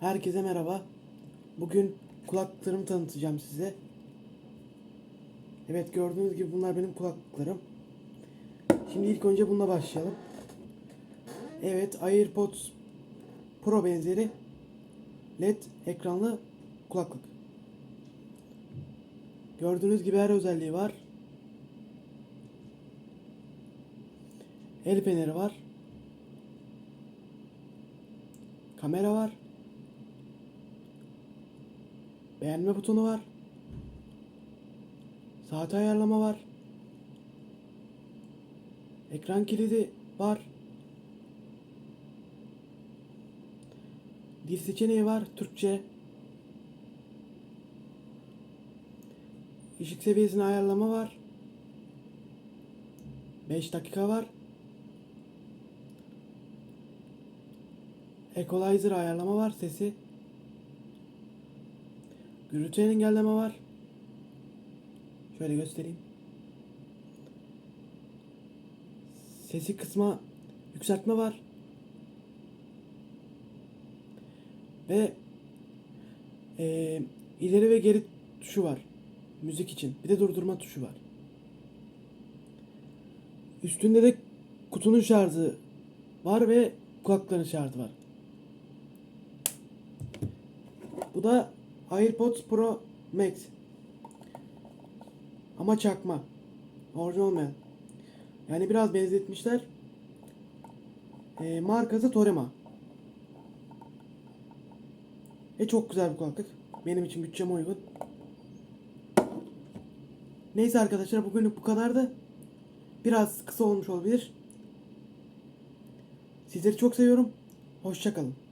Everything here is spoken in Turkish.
Herkese merhaba. Bugün kulaklıklarımı tanıtacağım size. Evet gördüğünüz gibi bunlar benim kulaklıklarım. Şimdi ilk önce bununla başlayalım. Evet AirPods Pro benzeri LED ekranlı kulaklık. Gördüğünüz gibi her özelliği var. El feneri var. Kamera var. Beğenme butonu var. Saat ayarlama var. Ekran kilidi var. Dil seçeneği var. Türkçe. Işık seviyesini ayarlama var. 5 dakika var. Equalizer ayarlama var sesi. Gürültü engelleme var. Şöyle göstereyim. Sesi kısma yükseltme var. Ve eee, ileri ve geri tuşu var. Müzik için. Bir de durdurma tuşu var. Üstünde de kutunun şarjı var ve kulakların şarjı var. Bu da AirPods Pro Max. Ama çakma. Orijinal olmayan. Yani biraz benzetmişler. Ee, markası Torema. Ve çok güzel bir kulaklık. Benim için bütçeme uygun. Neyse arkadaşlar bugünlük bu kadardı. Biraz kısa olmuş olabilir. Sizleri çok seviyorum. Hoşçakalın.